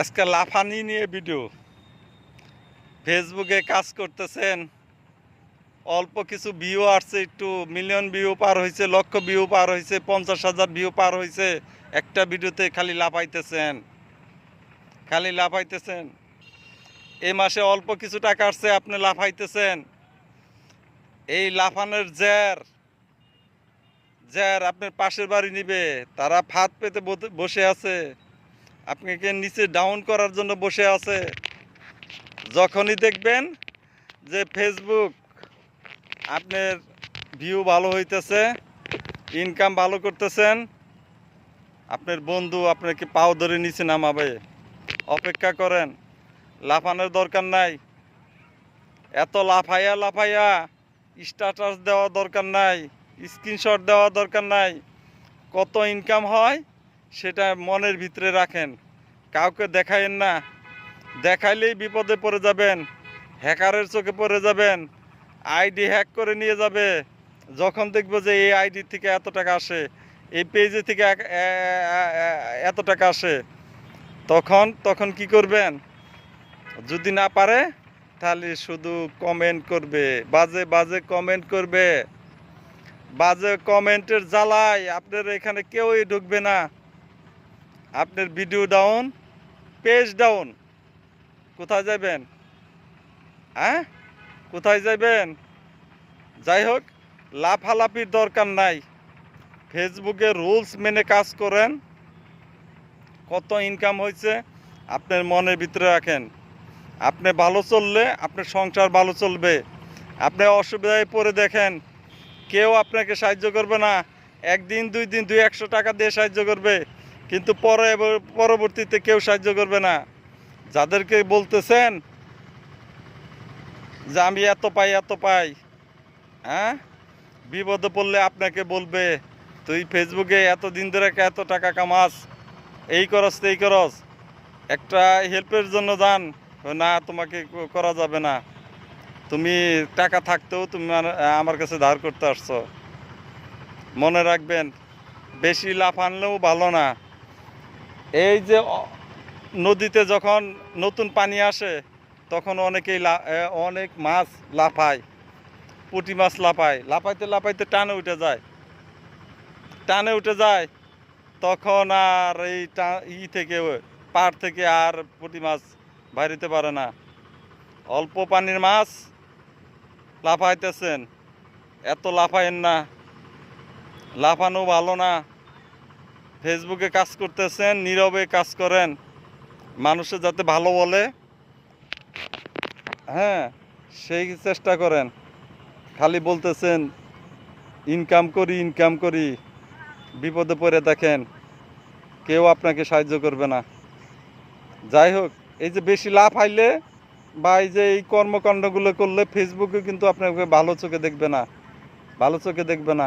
আজকে লাফানি নিয়ে ভিডিও। ফেসবুকে কাজ করতেছেন। অল্প কিছু ভিউ আসছে, একটু মিলিয়ন ভিউ পার হয়েছে লক্ষ ভিউ পার হয়েছে পঞ্চাশ হাজার ভিউ পার হয়েছে একটা ভিডিওতে খালি লাফাইতেছেন। খালি লাফাইতেছেন। এই মাসে অল্প কিছু টাকা আসছে, আপনি লাফাইতেছেন। এই লাফানোর জের যার আপনার পাশের বাড়ি নিবে। তারা ফাঁদ পেতে বসে আছে। আপনাকে নিচে ডাউন করার জন্য বসে আছে। যখনই দেখবেন যে ফেসবুক আপনার ভিউ ভালো হইতেছে ইনকাম ভালো করতেছেন, আপনার বন্ধু আপনাকে পাও ধরে নিচে নামাবে। অপেক্ষা করেন, লাফানোর দরকার নাই। এত লাফাইয়া লাফাইয়া স্ট্যাটাস দেওয়া দরকার নাই স্ক্রিনশট দেওয়া দরকার নাই। কত ইনকাম হয়? সেটা মনের ভিতরে রাখেন। কাউকে দেখাইন না। দেখাইলেই বিপদে পড়ে যাবেন, হ্যাকারের চোখে পড়ে যাবেন, আইডি হ্যাক করে নিয়ে যাবে। যখন দেখব যে এই আইডি থেকে এত টাকা আসে, এই পেজে থেকে এত টাকা আসে, তখন তখন কি করবেন? যদি না পারে, তাহলে শুধু কমেন্ট করবে। বাজে বাজে কমেন্ট করবে। বাজে কমেন্টের জ্বালায় আপনার এখানে কেউই ঢুকবে না। আপনার ভিডিও ডাউন পেজ ডাউন কোথায় যাবেন হ্যাঁ? কোথায় যাবেন যাই হোক, লাফালাফির দরকার নাই। ফেসবুকে রুলস মেনে কাজ করেন। কত ইনকাম হয়েছে আপনার মনের ভিতরে রাখেন। আপনি ভালো চললে, আপনার সংসার ভালো চলবে। আপনি অসুবিধায় পড়ে দেখেন, কেউ আপনাকে সাহায্য করবে না। একদিন, দুই দিন, দুই একশো টাকা দিয়ে সাহায্য করবে। কিন্তু পরে পরবর্তীতে কেউ সাহায্য করবে না। যাদেরকে বলতেছেন যে আমি এত পাই এত পাই হ্যাঁ? বিপদে পড়লে আপনাকে বলবে, তুই ফেসবুকে এত দিন ধরে এত টাকা কামাস? এই করস তো এই করস। একটা হেল্পের জন্য যান। না, তোমাকে করা যাবে না। তুমি টাকা থাকতেও তুমি আমার কাছে ধার করতে আসছো। মনে রাখবেন, বেশি লাফ আনলেও ভালো না। এই যে নদীতে যখন নতুন পানি আসে, তখন অনেকেই অনেক মাছ লাফায়, পুঁটি মাছ লাফায়। লাফাইতে লাফাইতে টানে উঠে যায়। টানে উঠে যায়, তখন আর এই ই থেকে, পাড় থেকে আর পুঁটি মাছ বাইরিতে পারে না। অল্প পানির মাছ লাফাইতেছেন। এত লাফায়েন না। লাফানো ভালো না। ফেসবুকে কাজ করতেছেন, নীরবে কাজ করেন। মানুষে যাতে ভালো বলে হ্যাঁ সেই চেষ্টা করেন। খালি বলতেছেন, ইনকাম করি ইনকাম করি, বিপদে পড়ে দেখেন, কেউ আপনাকে সাহায্য করবে না। যাই হোক, এই যে বেশি লাভ আইলে বা এই যে এই কর্মকাণ্ডগুলো করলে ফেসবুকে কিন্তু আপনাকে ভালো চোখে দেখবে না, ভালো চোখে দেখবে না।